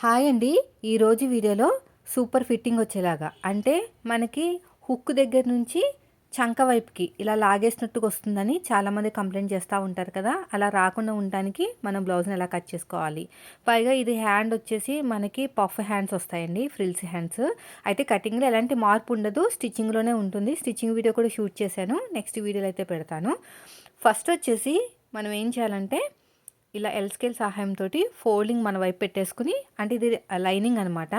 Hi అండి. ఈరోజు వీడియోలో సూపర్ ఫిట్టింగ్ వచ్చేలాగా. అంటే మనకి హుక్ దగ్గర నుంచి చంక వైపుకి ఇలా లాగేసినట్టుగా వస్తుందని చాలామంది కంప్లైంట్ చేస్తూ ఉంటారు కదా. అలా రాకుండా ఉండడానికి మనం బ్లౌజ్ని ఎలా కట్ చేసుకోవాలి? పైగా ఇది హ్యాండ్ వచ్చేసి మనకి పఫ్ హ్యాండ్స్ వస్తాయండి ఫ్రిల్స్ హ్యాండ్స్. అయితే కటింగ్లో ఎలాంటి మార్పు ఉండదు. స్టిచ్చింగ్లోనే ఉంటుంది. స్టిచ్చింగ్ వీడియో కూడా షూట్ చేశాను. నెక్స్ట్ వీడియోలో అయితే పెడతాను. ఫస్ట్ వచ్చేసి మనం ఏం చేయాలంటే ఇలా ఎల్ స్కేల్ సహాయంతో ఫోల్డింగ్ మన వైపు పెట్టేసుకుని అంటే ఇది లైనింగ్ అనమాట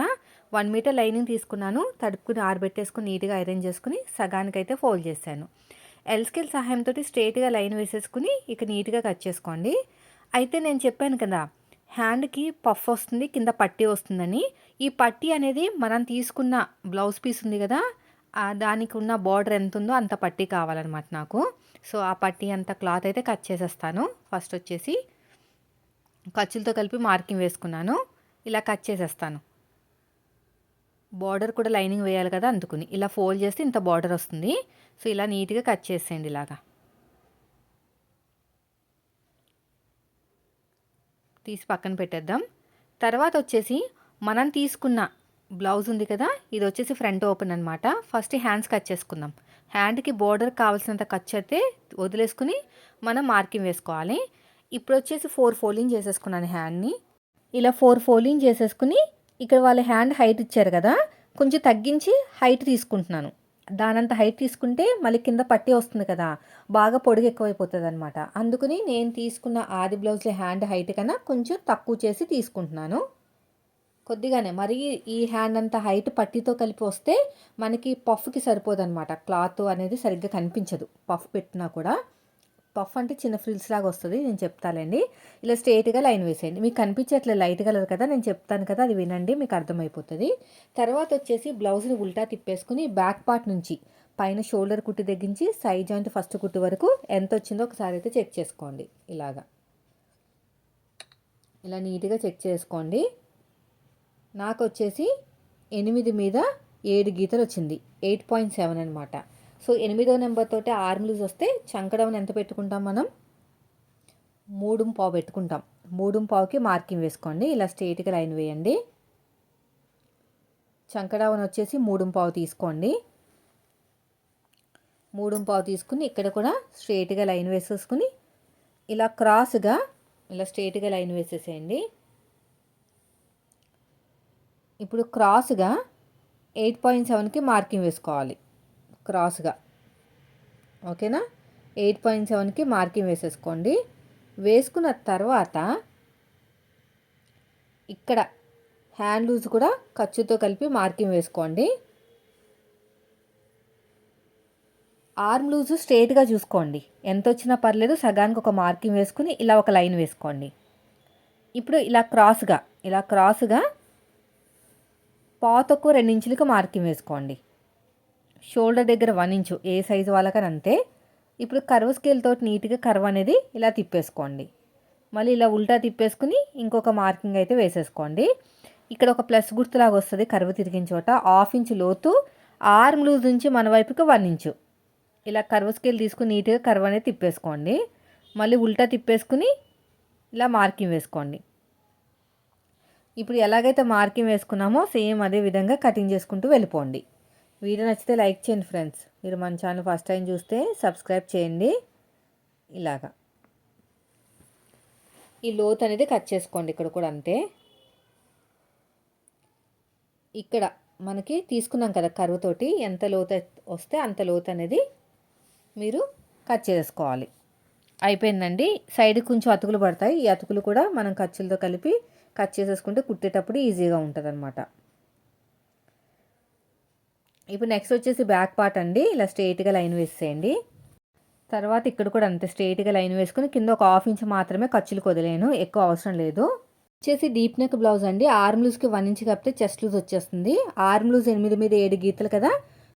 వన్ మీటర్ లైనింగ్ తీసుకున్నాను తడుపుకుని ఆరబెట్టేసుకుని నీట్గా ఐరన్ చేసుకుని సగానికైతే ఫోల్డ్ చేశాను. ఎల్ స్కేల్ సహాయంతో స్ట్రేట్గా లైన్ వేసేసుకుని ఇక నీట్గా కట్ చేసుకోండి. అయితే నేను చెప్పాను కదా హ్యాండ్కి పఫ్ వస్తుంది కింద పట్టి వస్తుందని. ఈ పట్టీ అనేది మనం తీసుకున్న బ్లౌజ్ పీస్ ఉంది కదా దానికి ఉన్న బార్డర్ ఎంత ఉందో అంత పట్టీ కావాలన్నమాట నాకు. సో ఆ పట్టీ అంత క్లాత్ అయితే కట్ చేసేస్తాను. ఫస్ట్ వచ్చేసి ఖర్చులతో కలిపి మార్కింగ్ వేసుకున్నాను. ఇలా కట్ చేసేస్తాను. బార్డర్ కూడా లైనింగ్ వేయాలి కదా అందుకుని. ఇలా ఫోల్డ్ చేస్తే ఇంత బార్డర్ వస్తుంది. సో ఇలా నీట్గా కట్ చేసేయండి ఇలాగా. తీసి పక్కన పెట్టేద్దాం. తర్వాత వచ్చేసి మనం తీసుకున్న బ్లౌజ్ ఉంది కదా ఇది వచ్చేసి ఫ్రంట్ ఓపెన్ అనమాట ఫస్ట్ హ్యాండ్స్ కట్ చేసుకుందాం. హ్యాండ్కి బోర్డర్ కావాల్సినంత కట్ చేస్తే వదిలేసుకుని మనం మార్కింగ్ వేసుకోవాలి. ఇప్పుడు వచ్చేసి ఫోర్ ఫోల్డింగ్ చేసేసుకున్నాను హ్యాండ్ని. ఇలా ఫోర్ ఫోల్డింగ్ చేసేసుకుని ఇక్కడ వాళ్ళ హ్యాండ్ హైట్ ఇచ్చారు కదా కొంచెం తగ్గించి హైట్ తీసుకుంటున్నాను. దానంత హైట్ తీసుకుంటే మళ్ళీ కింద పట్టి వస్తుంది కదా బాగా పొడుగు ఎక్కువైపోతుంది అనమాట అందుకని నేను తీసుకున్న ఆది బ్లౌజ్లో హ్యాండ్ హైట్ కన్నా కొంచెం తక్కువ చేసి తీసుకుంటున్నాను. కొద్దిగానే మరి ఈ హ్యాండ్ అంత హైట్ పట్టితో కలిపి వస్తే మనకి పఫ్కి సరిపోదన్నమాట. క్లాత్ అనేది సరిగ్గా కనిపించదు. పఫ్ పెట్టినా కూడా. పఫ్ అంటే చిన్న ఫ్రిల్స్ లాగా వస్తుంది నేను చెప్తానండి ఇలా స్ట్రేట్గా లైన్ వేసేయండి. మీకు కనిపించట్లే లైట్ కలర్ కదా నేను చెప్తాను కదా అది వినండి మీకు అర్థమైపోతుంది. తర్వాత వచ్చేసి బ్లౌజ్ని ఉల్టా తిప్పేసుకుని బ్యాక్ పార్ట్ నుంచి పైన షోల్డర్ కుట్టి తగ్గించి సైడ్ జాయింట్ ఫస్ట్ కుట్టు వరకు ఎంత వచ్చిందో ఒకసారి అయితే చెక్ చేసుకోండి ఇలాగా. ఇలా నీట్గా చెక్ చేసుకోండి. నాకు వచ్చేసి ఎనిమిది మీద ఏడు గీతలు వచ్చింది ఎయిట్ పాయింట్ సెవెన్ అనమాట సో ఎనిమిదో నెంబర్ తోటి ఆర్మ్ లూజ్ వస్తే చంకడవన్ ఎంత పెట్టుకుంటాం మనం? మూడు పావు పెట్టుకుంటాం. మూడు పావుకి మార్కింగ్ వేసుకోండి. ఇలా స్ట్రేట్గా లైన్ వేయండి. చంకడవన్ వచ్చేసి మూడు పావు తీసుకోండి. మూడు పావు తీసుకుని ఇక్కడ కూడా స్ట్రేట్గా లైన్ వేసేసుకుని ఇలా క్రాస్గా ఇలా స్ట్రేట్గా లైన్ వేసేసేయండి. ఇప్పుడు క్రాస్గా ఎయిట్ పాయింట్ సెవెన్కి మార్కింగ్ వేసుకోవాలి. క్రాస్గా. ఓకేనా? ఎయిట్ పాయింట్ సెవెన్కి మార్కింగ్ వేసేసుకోండి. వేసుకున్న తర్వాత ఇక్కడ హ్యాండ్ లూజ్ కూడా ఖర్చుతో కలిపి మార్కింగ్ వేసుకోండి. ఆర్మ్ లూజు స్ట్రేట్గా చూసుకోండి. ఎంత వచ్చినా పర్లేదు సగానికి ఒక మార్కింగ్ వేసుకుని ఇలా ఒక లైన్ వేసుకోండి. ఇప్పుడు ఇలా క్రాస్గా ఇలా క్రాస్గా పాతకు రెండు ఇంచులకు మార్కింగ్ వేసుకోండి. షోల్డర్ దగ్గర వన్ ఇంచు ఏ సైజు వాళ్ళకని అంతే. ఇప్పుడు కర్వ్ స్కేల్ తోటి నీట్గా కర్వ్ అనేది ఇలా తిప్పేసుకోండి. మళ్ళీ ఇలా ఉల్టా తిప్పేసుకుని ఇంకొక మార్కింగ్ అయితే వేసేసుకోండి. ఇక్కడ ఒక ప్లస్ గుర్తులాగా వస్తుంది కర్వ్ తిరిగిన చోట. హాఫ్ ఇంచు లోతు ఆర్మ్ లూజ్ నుంచి మన వైపుకి వన్ ఇంచు ఇలా కర్వ్ స్కేల్ తీసుకుని నీట్గా కర్వ్ అనేది తిప్పేసుకోండి. మళ్ళీ ఉల్టా తిప్పేసుకుని ఇలా మార్కింగ్ వేసుకోండి. ఇప్పుడు ఎలాగైతే మార్కింగ్ వేసుకున్నామో సేమ్ అదే విధంగా కటింగ్ చేసుకుంటూ వెళ్ళిపోండి. వీడియో నచ్చితే లైక్ చేయండి ఫ్రెండ్స్. మీరు మన ఛానల్ ఫస్ట్ టైం చూస్తే సబ్స్క్రైబ్ చేయండి. ఇలాగా. ఈ లోత్ అనేది కట్ చేసుకోండి ఇక్కడ కూడా అంతే. ఇక్కడ మనకి తీసుకున్నాం కదా కరువుతోటి ఎంత లోతు వస్తే అంత లోతు అనేది మీరు కట్ చేసుకోవాలి. అయిపోయిందండి. సైడ్ కొంచెం అతుకులు పడతాయి. ఈ అతుకులు కూడా మనం ఖర్చులతో కలిపి కట్ చేసేసుకుంటే కుట్టేటప్పుడు ఈజీగా ఉంటుంది ఇప్పుడు నెక్స్ట్ వచ్చేసి బ్యాక్ పార్ట్ అండి. ఇలా స్ట్రేట్గా లైన్ వేసేయండి. తర్వాత ఇక్కడ కూడా అంతే స్ట్రేట్గా లైన్ వేసుకుని కింద ఒక హాఫ్ ఇంచ్ మాత్రమే ఖర్చులు కొదలేను. ఎక్కువ అవసరం లేదు. వచ్చేసి డీప్ నెక్ బ్లౌజ్ అండి. ఆర్మ్ లూజ్కి వన్ ఇంచ్ కప్పితే చెస్ట్ లూజ్ వచ్చేస్తుంది. ఆర్మ్ లూజ్ ఎనిమిది మీద ఏడు గీతలు కదా.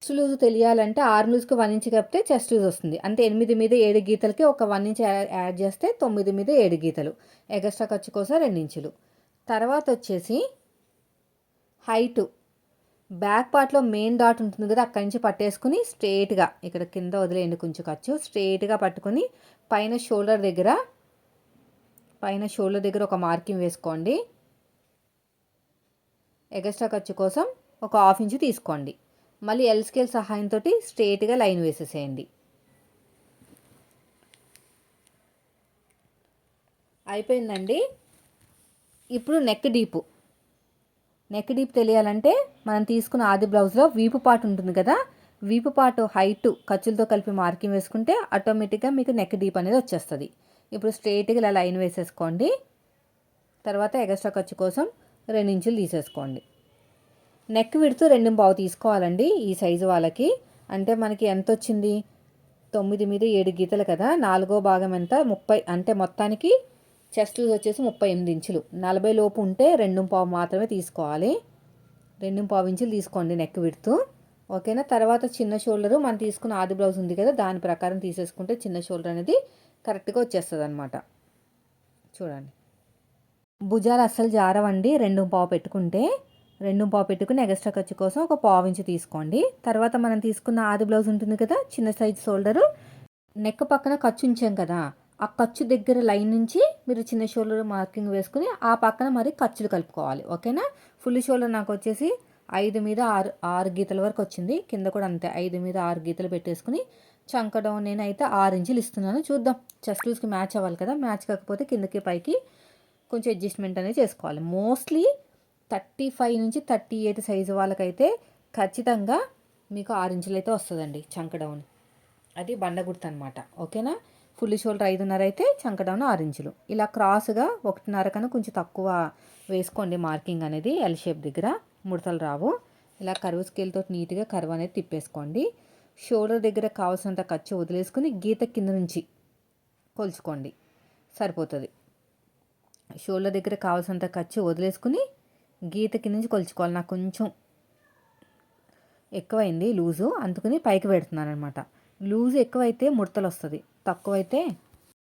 చెస్ట్ లూజ్ తెలియాలంటే ఆర్మ్ లూజ్కి వన్ ఇంచ్ కప్పితే చెస్ట్ లూజ్ వస్తుంది. అంటే ఎనిమిది మీద ఏడు గీతలకి ఒక వన్ ఇంచ్ యాడ్ చేస్తే తొమ్మిది మీద ఏడు గీతలు. ఎగస్ట్రా ఖర్చు కోసం రెండు ఇంచులు తర్వాత వచ్చేసి హైటు బ్యాక్ పార్ట్లో మెయిన్ డాట్ ఉంటుంది కదా అక్కడి నుంచి పట్టేసుకుని స్ట్రేట్గా ఇక్కడ కింద వదిలేయండి కొంచెం ఖర్చు స్ట్రేట్గా పట్టుకొని పైన షోల్డర్ దగ్గర పైన షోల్డర్ దగ్గర ఒక మార్కింగ్ వేసుకోండి. ఎగస్ట్రా ఖర్చు కోసం ఒక హాఫ్ ఇంచు తీసుకోండి. మళ్ళీ ఎల్ స్కేల్ సహాయంతో స్ట్రేట్గా లైన్ వేసేసేయండి. అయిపోయిందండి. ఇప్పుడు నెక్ డీపు నెక్ డీప్ తెలియాలంటే మనం తీసుకున్న ఆది బ్లౌజ్లో వీపు పాటు ఉంటుంది కదా వీపు పాటు హైట్ ఖర్చులతో కలిపి మార్కింగ్ వేసుకుంటే ఆటోమేటిక్గా మీకు నెక్ డీప్ అనేది వచ్చేస్తుంది. ఇప్పుడు స్ట్రైట్గా ఇలా లైన్ వేసేసుకోండి. తర్వాత ఎగస్ట్రా ఖర్చు కోసం రెండు ఇంచులు తీసేసుకోండి. నెక్ విడుతూ రెండు బావు తీసుకోవాలండి ఈ సైజు వాళ్ళకి. అంటే మనకి ఎంత వచ్చింది? తొమ్మిది మీద ఏడు గీతలు కదా నాలుగో భాగం ఎంత? ముప్పై అంటే మొత్తానికి చెస్ట్ వచ్చేసి ముప్పై ఎనిమిది ఇంచులు. నలభై లోపు ఉంటే రెండు పావు మాత్రమే తీసుకోవాలి. రెండు పావు ఇంచులు తీసుకోండి నెక్ విడుతూ ఓకేనా తర్వాత చిన్న షోల్డరు మనం తీసుకున్న ఆది బ్లౌజ్ ఉంది కదా దాని ప్రకారం తీసేసుకుంటే చిన్న షోల్డర్ అనేది కరెక్ట్గా వచ్చేస్తుంది అనమాట చూడండి. భుజాలు అస్సలు జారవండి రెండు పావు పెట్టుకుంటే. రెండు పావు పెట్టుకుని ఎక్స్ట్రా ఖర్చు కోసం ఒక పావు ఇంచు తీసుకోండి. తర్వాత మనం తీసుకున్న ఆది బ్లౌజ్ ఉంటుంది కదా చిన్న సైజ్ షోల్డరు నెక్ పక్కన ఖర్చు ఉంచాం కదా ఆ ఖర్చు దగ్గర లైన్ నుంచి మీరు చిన్న షోల్డర్ మార్కింగ్ వేసుకుని ఆ పక్కన మరి ఖర్చులు కలుపుకోవాలి. ఓకేనా? ఫుల్ షోల్డర్ నాకు వచ్చేసి ఐదు మీద ఆరు ఆరు గీతల వరకు వచ్చింది. కింద కూడా అంతే. ఐదు మీద ఆరు గీతలు పెట్టేసుకుని చంక డౌన్ నేనైతే ఆరు ఇంచులు ఇస్తున్నాను. చూద్దాం. చెస్ట్ లూజ్కి మ్యాచ్ అవ్వాలి కదా. మ్యాచ్ కాకపోతే కిందకి పైకి కొంచెం అడ్జస్ట్మెంట్ అనేది చేసుకోవాలి. మోస్ట్లీ థర్టీ ఫైవ్ నుంచి థర్టీ ఎయిట్ సైజు వాళ్ళకైతే ఖచ్చితంగా మీకు ఆరు ఇంచులు అయితే వస్తుందండి చంక డౌన్ అది బండగుర్తు అనమాట ఓకేనా? ఫుల్ షోల్డర్ ఐదున్నర అయితే చంక డౌన్ ఆరు ఇంచులు. ఇలా క్రాస్గా ఒకటిన్నర కన్నా కొంచెం తక్కువ వేసుకోండి. మార్కింగ్ అనేది ఎల్ షేప్ దగ్గర ముడతలు రావు. ఇలా కరువు స్కేల్తో నీట్గా కరువు అనేది తిప్పేసుకోండి. షోల్డర్ దగ్గర కావాల్సినంత ఖర్చు వదిలేసుకుని గీత కింద నుంచి కొలుచుకోండి. సరిపోతుంది. షోల్డర్ దగ్గర కావాల్సినంత ఖర్చు వదిలేసుకుని గీత కింద నుంచి కొలుచుకోవాలి. నాకు కొంచెం ఎక్కువైంది లూజు. అందుకని పైకి పెడుతున్నాను అనమాట లూజు ఎక్కువైతే ముడతలు వస్తుంది. తక్కువైతే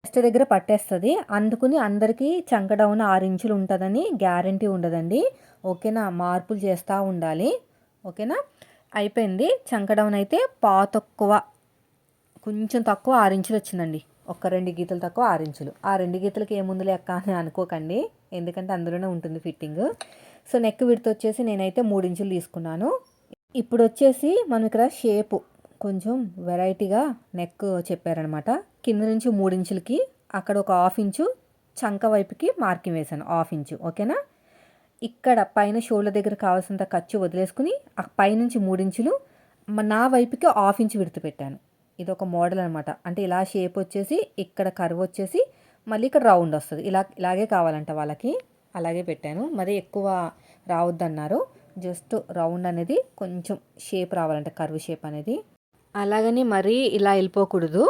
చెస్ట్ దగ్గర పట్టేస్తుంది. అందుకుని అందరికీ చంక డౌన్ ఆరు ఇంచులు ఉంటుందని గ్యారంటీ ఉండదండి. ఓకేనా? మార్పులు చేస్తూ ఉండాలి. ఓకేనా? అయిపోయింది. చంక డౌన్ అయితే పా తక్కువ కొంచెం తక్కువ ఆరు ఇంచులు వచ్చిందండి. ఒక్క రెండు గీతలు తక్కువ ఆరు ఇంచులు. ఆ రెండు గీతలకి ఏముంది లెక్క అని అనుకోకండి. ఎందుకంటే అందులోనే ఉంటుంది ఫిట్టింగ్. సో నెక్ విడత వచ్చేసి నేనైతే మూడు ఇంచులు తీసుకున్నాను. ఇప్పుడు వచ్చేసి మనం ఇక్కడ షేపు కొంచెం వెరైటీగా నెక్ చెప్పారనమాట. కింద నుంచి మూడు ఇంచులకి అక్కడ ఒక హాఫ్ ఇంచు చంక వైపుకి మార్కింగ్ వేశాను హాఫ్ ఇంచు ఓకేనా? ఇక్కడ పైన షోల్డర్ దగ్గర కావాల్సినంత ఖర్చు వదిలేసుకుని ఆ పైనుంచి మూడించులు నా వైపుకి హాఫ్ ఇంచు విడత పెట్టాను. ఇది ఒక మోడల్ అనమాట అంటే ఇలా షేప్ వచ్చేసి ఇక్కడ కర్వ్ వచ్చేసి మళ్ళీ ఇక్కడ రౌండ్ వస్తుంది. ఇలా ఇలాగే కావాలంట వాళ్ళకి. అలాగే పెట్టాను. మరి ఎక్కువ రావద్దన్నారు. జస్ట్ రౌండ్ అనేది కొంచెం షేప్ రావాలంట కర్వ్ షేప్ అనేది. అలాగని మరీ ఇలా వెళ్ళిపోకూడదు.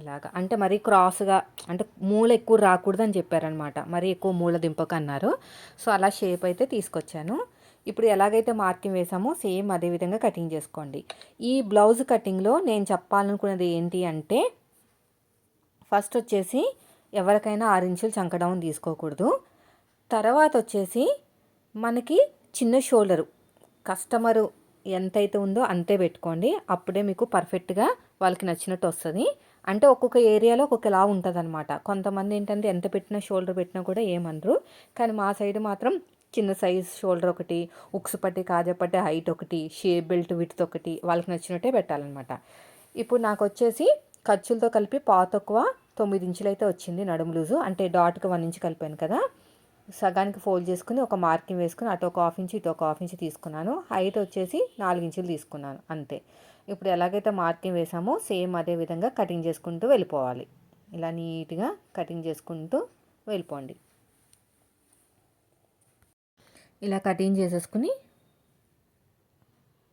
ఇలాగ. అంటే మరీ క్రాస్గా అంటే మూల ఎక్కువ రాకూడదు అని చెప్పారనమాట మరీ ఎక్కువ మూల దింపక అన్నారు సో అలా షేప్ అయితే తీసుకొచ్చాను. ఇప్పుడు ఎలాగైతే మార్కింగ్ వేసామో సేమ్ అదే విధంగా కటింగ్ చేసుకోండి. ఈ బ్లౌజ్ కటింగ్లో నేను చెప్పాలనుకున్నది ఏంటి అంటే ఫస్ట్ వచ్చేసి ఎవరికైనా ఆరు ఇంచులు చంకడౌన్ తీసుకోకూడదు. తర్వాత వచ్చేసి మనకి చిన్న షోల్డరు కస్టమరు ఎంతైతే ఉందో అంతే పెట్టుకోండి. అప్పుడే మీకు పర్ఫెక్ట్గా వాళ్ళకి నచ్చినట్టు వస్తుంది. అంటే ఒక్కొక్క ఏరియాలో ఒక్కొక్కలా ఉంటుంది అనమాట కొంతమంది ఏంటంటే ఎంత పెట్టినా షోల్డర్ పెట్టినా కూడా ఏమనరు. కానీ మా సైడ్ మాత్రం చిన్న సైజ్ షోల్డర్ ఒకటి ఉక్స్ పట్టి కాజపట్టి హైట్ ఒకటి షేప్ బెల్ట్ విత్ ఒకటి వాళ్ళకి నచ్చినట్టే పెట్టాలన్నమాట. ఇప్పుడు నాకు వచ్చేసి ఖర్చులతో కలిపి పాతక్కువ తొమ్మిది ఇంచులు అయితే వచ్చింది నడుము లూజు. అంటే డాట్కి వన్ ఇంచు కలిపాను కదా. సగానికి ఫోల్డ్ చేసుకుని ఒక మార్కింగ్ వేసుకుని అటు ఒక హాఫ్ ఇంచు ఇటు ఒక హాఫ్ ఇంచు తీసుకున్నాను. హైట్ వచ్చేసి నాలుగు ఇంచులు తీసుకున్నాను. అంతే. ఇప్పుడు ఎలాగైతే మార్కింగ్ వేసామో సేమ్ అదే విధంగా కటింగ్ చేసుకుంటూ వెళ్ళిపోవాలి. ఇలా నీట్గా కటింగ్ చేసుకుంటూ వెళ్ళిపోండి. ఇలా కటింగ్ చేసేసుకుని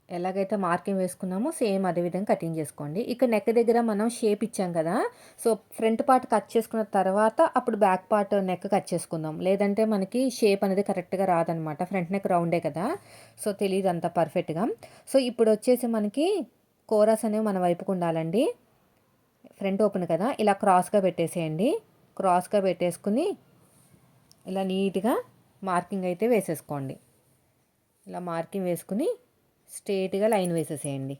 ఎలాగైతే మార్కింగ్ వేసుకున్నామో సేమ్ అదే విధంగా కటింగ్ చేసుకోండి. ఇక్కడ నెక్ దగ్గర మనం షేప్ ఇచ్చాం కదా సో ఫ్రంట్ పార్ట్ కట్ చేసుకున్న తర్వాత అప్పుడు బ్యాక్ పార్ట్ నెక్ కట్ చేసుకుందాం. లేదంటే మనకి షేప్ అనేది కరెక్ట్గా రాదనమాట. ఫ్రంట్ నెక్ రౌండే కదా సో తెలియదు అంత పర్ఫెక్ట్గా. సో ఇప్పుడు వచ్చేసి మనకి కోరస్ అనేవి మన వైపుకు ఉండాలండి. ఫ్రంట్ ఓపెన్ కదా ఇలా క్రాస్గా పెట్టేసేయండి. క్రాస్గా పెట్టేసుకుని ఇలా నీట్గా మార్కింగ్ అయితే వేసేసుకోండి. ఇలా మార్కింగ్ వేసుకుని స్ట్రేట్గా లైన్ వేసేసేయండి.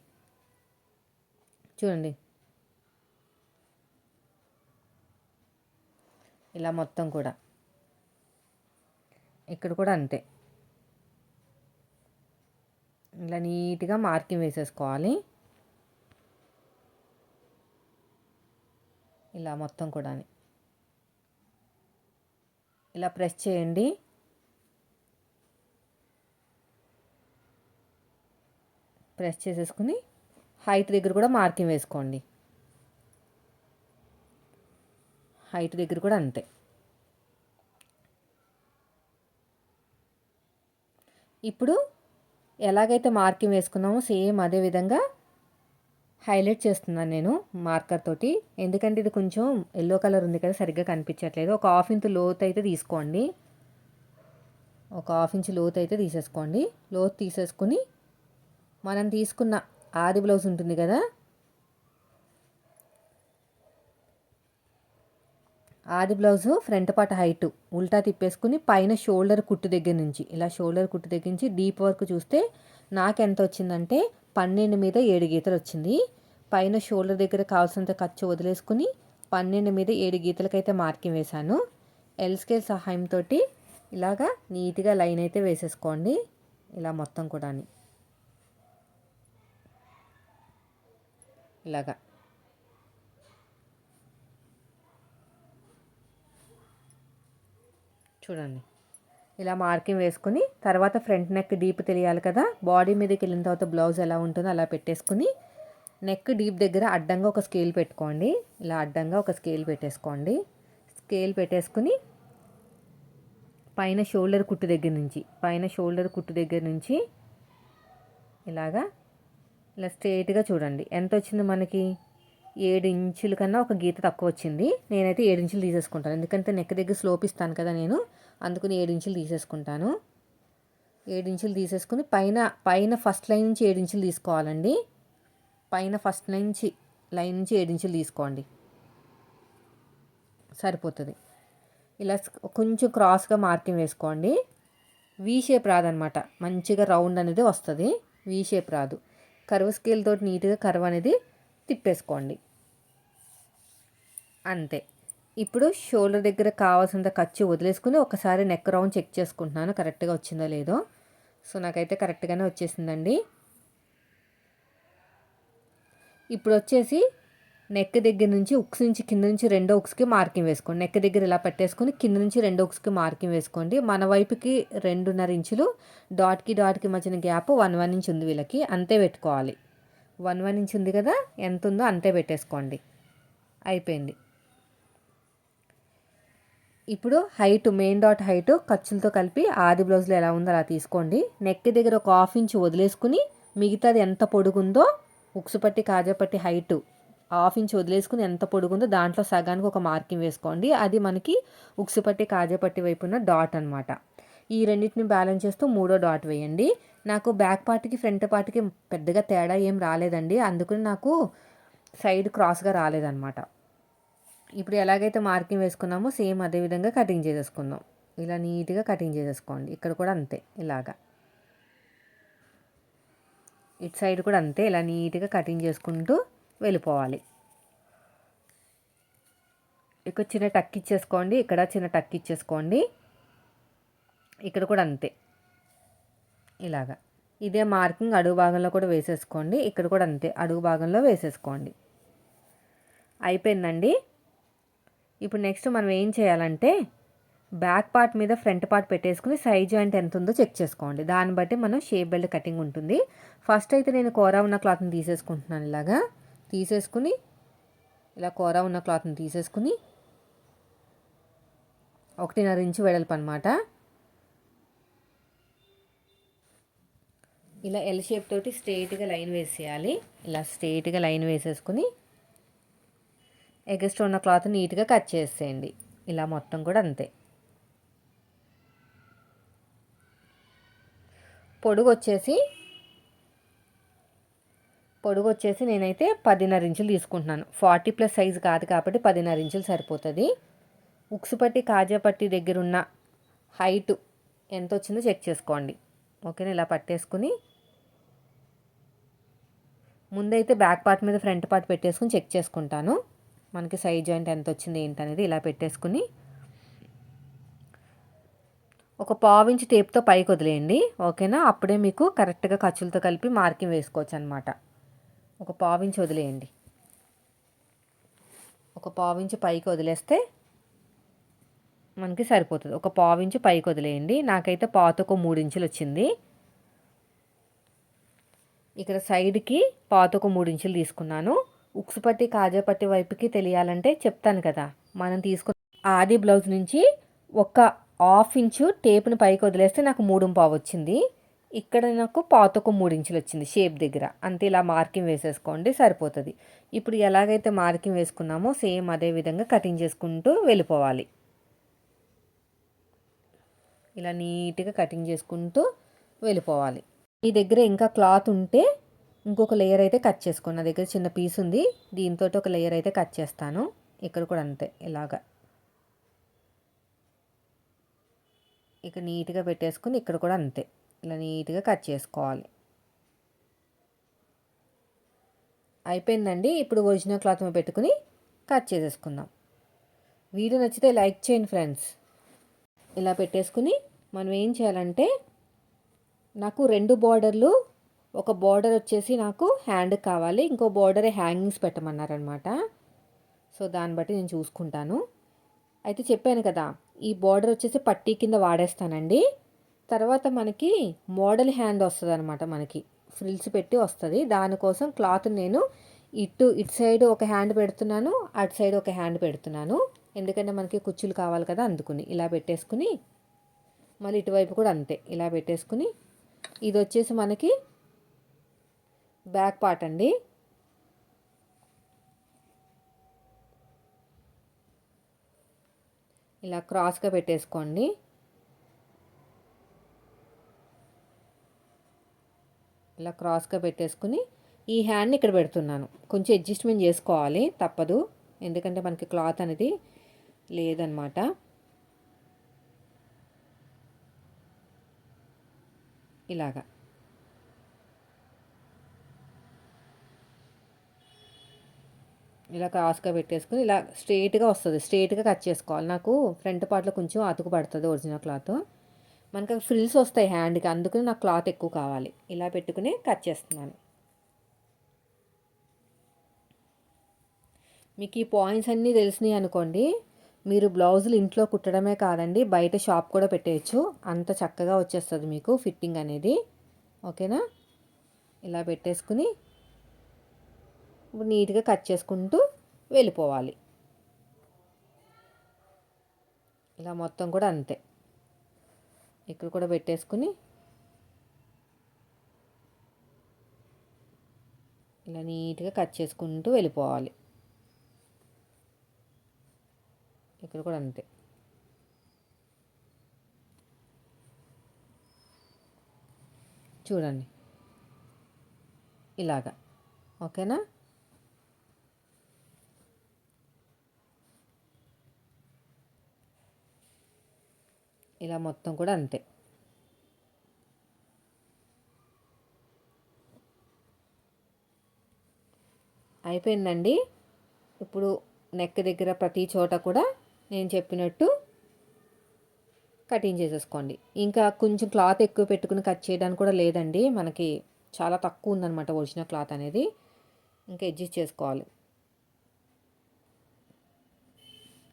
చూడండి. ఇలా మొత్తం కూడా. ఇక్కడ కూడా అంతే. ఇలా నీట్గా మార్కింగ్ వేసేసుకోవాలి. ఇలా మొత్తం కూడా ఇలా ప్రెస్ చేయండి. ప్రెస్ చేసేసుకుని హైట్ దగ్గర కూడా మార్కింగ్ వేసుకోండి. హైట్ దగ్గర కూడా అంతే. ఇప్పుడు ఎలాగైతే మార్కింగ్ వేసుకున్నామో సేమ్ అదే విధంగా హైలైట్ చేస్తున్నాను నేను మార్కర్ తోటి. ఎందుకంటే ఇది కొంచెం ఎల్లో కలర్ ఉంది కదా సరిగ్గా కనిపించట్లేదు. ఒక హాఫ్ ఇంచ్ లోత్ అయితే తీసుకోండి. ఒక హాఫ్ ఇంచ్ లోత్ అయితే తీసేసుకోండి. లోత్ తీసేసుకుని మనం తీసుకున్న ఆది బ్లౌజ్ ఉంటుంది కదా ఆది బ్లౌజు ఫ్రంట్ పార్ట్ హైట్ ఉల్టా తిప్పేసుకుని పైన షోల్డర్ కుట్టు దగ్గర నుంచి. ఇలా షోల్డర్ కుట్టు దగ్గర నుంచి డీప్ వర్క్ చూస్తే నాకు ఎంత వచ్చిందంటే పన్నెండు మీద ఏడు గీతలు వచ్చింది. పైన షోల్డర్ దగ్గర కావాల్సినంత ఖర్చు వదిలేసుకుని పన్నెండు మీద ఏడు గీతలకైతే మార్కింగ్ వేశాను. ఎల్ స్కేల్ సహాయంతో ఇలాగా నీట్గా లైన్ అయితే వేసేసుకోండి. ఇలా మొత్తం కూడా ఇలాగా. చూడండి. ఇలా మార్కింగ్ వేసుకుని తర్వాత ఫ్రంట్ నెక్ డీప్ తెలియాలి కదా. బాడీ మీదకి వెళ్ళిన తర్వాత బ్లౌజ్ ఎలా ఉంటుందో అలా పెట్టేసుకుని నెక్ డీప్ దగ్గర అడ్డంగా ఒక స్కేల్ పెట్టుకోండి. ఇలా అడ్డంగా ఒక స్కేల్ పెట్టేసుకోండి. స్కేల్ పెట్టేసుకుని పైన షోల్డర్ కుట్టు దగ్గర నుంచి పైన షోల్డర్ కుట్టు దగ్గర నుంచి ఇలాగా ఇలా స్ట్రేట్గా చూడండి. ఎంత వచ్చింది మనకి? ఏడు ఇంచుల కన్నా ఒక గీత తక్కువ వచ్చింది. నేనైతే ఏడు ఇంచులు తీసేసుకుంటాను. ఎందుకంటే నెక్ దగ్గర స్లోప్ ఇస్తాను కదా నేను. అందుకని ఏడు ఇంచులు తీసేసుకుంటాను. ఏడు ఇంచులు తీసేసుకుని పైన పైన ఫస్ట్ లైన్ నుంచి ఏడు ఇంచులు తీసుకోవాలండి. పైన ఫస్ట్ నుంచి లైన్ నుంచి ఏడించులు తీసుకోండి. సరిపోతుంది. ఇలా కొంచెం క్రాస్గా మార్కింగ్ వేసుకోండి. వీ షేప్ రాదనమాట. మంచిగా రౌండ్ అనేది వస్తుంది. వీ షేప్ రాదు. కర్వ్ స్కేల్ తోటి నీట్గా కర్వ్ అనేది తిప్పేసుకోండి. అంతే. ఇప్పుడు షోల్డర్ దగ్గర కావాల్సినంత ఖర్చు వదిలేసుకుని ఒకసారి నెక్ రౌండ్ చెక్ చేసుకుంటున్నాను. కరెక్ట్గా వచ్చిందో లేదో. సో నాకైతే కరెక్ట్గానే వచ్చేసిందండి. ఇప్పుడు వచ్చేసి నెక్ దగ్గర నుంచి ఉక్స్ నుంచి కింద నుంచి రెండో ఉక్స్కి మార్కింగ్ వేసుకోండి. నెక్ దగ్గర ఇలా పెట్టేసుకొని కింద నుంచి రెండో ఉక్స్కి మార్కింగ్ వేసుకోండి. మన వైపుకి రెండున్నర ఇంచులు డాట్కి డాట్కి మధ్యన గ్యాప్ వన్ వన్ ఇంచ్ ఉంది వీళ్ళకి. అంతే పెట్టుకోవాలి. వన్ వన్ ఇంచ్ ఉంది కదా ఎంత ఉందో అంతే పెట్టేసుకోండి. అయిపోయింది. ఇప్పుడు హైట్ మెయిన్ డాట్ హైట్ ఖర్చులతో కలిపి ఆది బ్లౌజ్లో ఎలా ఉందో అలా తీసుకోండి. నెక్ దగ్గర ఒక హాఫ్ ఇంచ్ వదిలేసుకుని మిగతాది ఎంత పొడుగుందో ఉక్సు పట్టి కాజా పట్టి హైట్ హాఫ్ ఇంచ్ వదిలేసుకుని ఎంత పొడుగుందో దాంట్లో సగానికి ఒక మార్కింగ్ వేసుకోండి. అది మనకి ఉక్సు పట్టి కాజా పట్టి వైపున డాట్ అనమాట ఈ రెండింటిని బ్యాలెన్స్ చేస్తూ మూడో డాట్ వేయండి. నాకు బ్యాక్ పార్ట్కి ఫ్రంట్ పార్ట్కి పెద్దగా తేడా ఏం రాలేదండి. అందుకని నాకు సైడ్ క్రాస్గా రాలేదన్నమాట. ఇప్పుడు ఎలాగైతే మార్కింగ్ వేసుకున్నామో సేమ్ అదే విధంగా కటింగ్ చేసేసుకుందాం. ఇలా నీట్గా కటింగ్ చేసేసుకోండి. ఇక్కడ కూడా అంతే ఇలాగా. ఇటు సైడ్ కూడా అంతే ఇలా నీట్గా కటింగ్ చేసుకుంటూ వెళ్ళిపోవాలి. ఇక్కడ చిన్న టక్ ఇచ్చేసుకోండి ఇక్కడ చిన్న టక్ ఇచ్చేసుకోండి. ఇక్కడ కూడా అంతే. ఇలాగా. ఇదే మార్కింగ్ అడుగు భాగంలో కూడా వేసేసుకోండి ఇక్కడ కూడా అంతే అడుగు భాగంలో వేసేసుకోండి. అయిపోయిందండి. ఇప్పుడు నెక్స్ట్ మనం ఏం చేయాలంటే బ్యాక్ పార్ట్ మీద ఫ్రంట్ పార్ట్ పెట్టేసుకుని సైజ్ జాయింట్ ఎంత ఉందో చెక్ చేసుకోండి. దాన్ని బట్టి మనం షేప్ బెల్ట్ కటింగ్ ఉంటుంది. ఫస్ట్ అయితే నేను కూర ఉన్న క్లాత్ని తీసేసుకుంటున్నాను ఇలాగా. తీసేసుకుని ఇలా కూర ఉన్న క్లాత్ని తీసేసుకుని ఒకటిన్నర ఇంచు వెడల్పు అనమాట ఇలా ఎల్ షేప్ తోటి స్ట్రైట్గా లైన్ వేసేయాలి. ఇలా స్ట్రెయిట్గా లైన్ వేసేసుకుని ఎగస్ట్ ఉన్న క్లాత్ నీట్గా కట్ చేసేయండి. ఇలా మొత్తం కూడా అంతే. పొడుగు వచ్చేసి పొడుగు వచ్చేసి నేనైతే పదిన్నర ఇంచులు తీసుకుంటున్నాను. ఫార్టీ ప్లస్ సైజు కాదు కాబట్టి పదిన్నర ఇంచులు సరిపోతుంది. ఉక్సుపట్టి కాజాపట్టి దగ్గర ఉన్న హైట్ ఎంత వచ్చిందో చెక్ చేసుకోండి. ఓకేనా? ఇలా పట్టేసుకుని ముందైతే బ్యాక్ పార్ట్ మీద ఫ్రంట్ పార్ట్ పెట్టేసుకుని చెక్ చేసుకుంటాను. మనకి సైజ్ జాయింట్ ఎంత వచ్చింది ఏంటనేది ఇలా పెట్టేసుకుని ఒక పావించి టేప్తో పైకి వదిలేయండి. ఓకేనా? అప్పుడే మీకు కరెక్ట్గా ఖర్చులతో కలిపి మార్కింగ్ వేసుకోవచ్చు అనమాట ఒక పావించి వదిలేయండి. ఒక పావించి పైకి వదిలేస్తే మనకి సరిపోతుంది. ఒక పావించి పైకి వదిలేయండి. నాకైతే పాత ఒక మూడు ఇంచులు వచ్చింది. ఇక్కడ సైడ్కి పాత ఒక మూడు ఇంచులు తీసుకున్నాను. ఉక్సు పట్టి కాజా పట్టి వైపుకి తెలియాలంటే చెప్తాను కదా. మనం తీసుకున్న ఆది బ్లౌజ్ నుంచి ఒక హాఫ్ ఇంచు టేప్ని పైకి వదిలేస్తే నాకు మూడు పావు వచ్చింది. ఇక్కడ నాకు పాతకు మూడు ఇంచులు వచ్చింది షేప్ దగ్గర. అంతే ఇలా మార్కింగ్ వేసేసుకోండి సరిపోతుంది. ఇప్పుడు ఎలాగైతే మార్కింగ్ వేసుకున్నామో సేమ్ అదే విధంగా కటింగ్ చేసుకుంటూ వెళ్ళిపోవాలి. ఇలా నీట్గా కటింగ్ చేసుకుంటూ వెళ్ళిపోవాలి. మీ దగ్గర ఇంకా క్లాత్ ఉంటే ఇంకొక లేయర్ అయితే కట్ చేసుకోండి. నా దగ్గర చిన్న పీస్ ఉంది. దీంతో ఒక లేయర్ అయితే కట్ చేస్తాను. ఇక్కడ కూడా అంతే ఇలాగా. ఇక నీట్గా పెట్టేసుకుని ఇక్కడ కూడా అంతే. ఇలా నీట్గా కట్ చేసుకోవాలి. అయిపోయిందండి. ఇప్పుడు ఒరిజినల్ క్లాత్ మీద పెట్టుకుని కట్ చేసేసుకుందాం. వీడియో నచ్చితే లైక్ చేయండి ఫ్రెండ్స్. ఇలా పెట్టేసుకుని మనం ఏం చేయాలంటే నాకు రెండు బార్డర్లు ఒక బార్డర్ వచ్చేసి నాకు హ్యాండ్ కావాలి ఇంకో బార్డర్ హ్యాంగింగ్స్ పెట్టమన్నారనమాట సో దాన్ని బట్టి నేను చూసుకుంటాను. అయితే చెప్పాను కదా ఈ బార్డర్ వచ్చేసి పట్టీ కింద వాడేస్తానండి. తర్వాత మనకి మోడల్ హ్యాండ్ వస్తుంది అనమాట మనకి. ఫ్రిల్స్ పెట్టి వస్తుంది. దానికోసం క్లాత్ నేను ఇటు ఇటు సైడ్ ఒక హ్యాండ్ పెడుతున్నాను అటు సైడ్ ఒక హ్యాండ్ పెడుతున్నాను. ఎందుకంటే మనకి కుచ్చులు కావాలి కదా అందుకుని. ఇలా పెట్టేసుకుని మళ్ళీ ఇటువైపు కూడా అంతే. ఇలా పెట్టేసుకుని ఇది వచ్చేసి మనకి బ్యాక్ పార్ట్ అండి. ఇలా క్రాస్గా పెట్టేసుకోండి. ఇలా క్రాస్గా పెట్టేసుకుని ఈ హ్యాండ్ని ఇక్కడ పెడుతున్నాను. కొంచెం అడ్జస్ట్మెంట్ చేసుకోవాలి తప్పదు. ఎందుకంటే మనకి క్లాత్ అనేది లేదనమాట. ఇలాగా. ఇలా క్రాస్గా పెట్టేసుకుని ఇలా స్ట్రేట్గా వస్తుంది. స్ట్రైట్గా కట్ చేసుకోవాలి. నాకు ఫ్రంట్ పార్ట్లో కొంచెం అతుకు పడుతుంది ఒరిజినల్ క్లాత్. మనకు ఫ్రిల్స్ వస్తాయి హ్యాండ్కి. అందుకని నాకు క్లాత్ ఎక్కువ కావాలి. ఇలా పెట్టుకుని కట్ చేస్తున్నాను. మీకు ఈ పాయింట్స్ అన్నీ తెలిసినాయి అనుకోండి. మీరు బ్లౌజులు ఇంట్లో కుట్టడమే కాదండి బయట షాప్ కూడా పెట్టేయచ్చు. అంత చక్కగా వచ్చేస్తుంది మీకు ఫిట్టింగ్ అనేది. ఓకేనా? ఇలా పెట్టేసుకుని నీట్గా కట్ చేసుకుంటూ వెళ్ళిపోవాలి. ఇలా మొత్తం కూడా అంతే. ఇక్కడ కూడా పెట్టేసుకుని ఇలా నీట్గా కట్ చేసుకుంటూ వెళ్ళిపోవాలి. ఇక్కడ కూడా అంతే. చూడండి. ఇలాగా. ఓకేనా? ఇలా మొత్తం కూడా అంతే. అయిపోయిందండి. ఇప్పుడు నెక్ దగ్గర ప్రతి చోట కూడా నేను చెప్పినట్టు కటింగ్ చేసేసుకోండి. ఇంకా కొంచెం క్లాత్ ఎక్కువ పెట్టుకుని కట్ చేయడానికి కూడా లేదండి. మనకి చాలా తక్కువ ఉందన్నమాట ఒరిజినల్ క్లాత్ అనేది. ఇంకా అడ్జస్ట్ చేసుకోవాలి.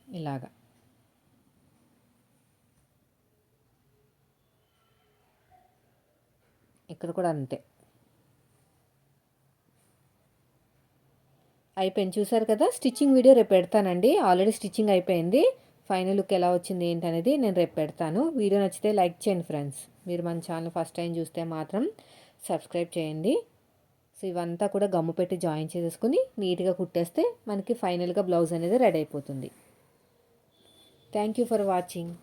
ఇలాగా. ఇక్కడ కూడా అంతే. అయిపోయింది. చూసారు కదా? స్టిచ్చింగ్ వీడియో రేపు పెడతానండి. ఆల్రెడీ స్టిచ్చింగ్ అయిపోయింది. ఫైనల్ లుక్ ఎలా వచ్చింది ఏంటనేది నేను రేపు పెడతాను. వీడియో నచ్చితే లైక్ చేయండి ఫ్రెండ్స్. మీరు మన ఛానల్ ఫస్ట్ టైం చూస్తే మాత్రం సబ్స్క్రైబ్ చేయండి. సో ఇవంతా కూడా గమ్ము పెట్టి జాయిన్ చేసేసుకుని నీట్గా కుట్టేస్తే మనకి ఫైనల్గా బ్లౌజ్ అనేది రెడీ అయిపోతుంది. Thank you for watching.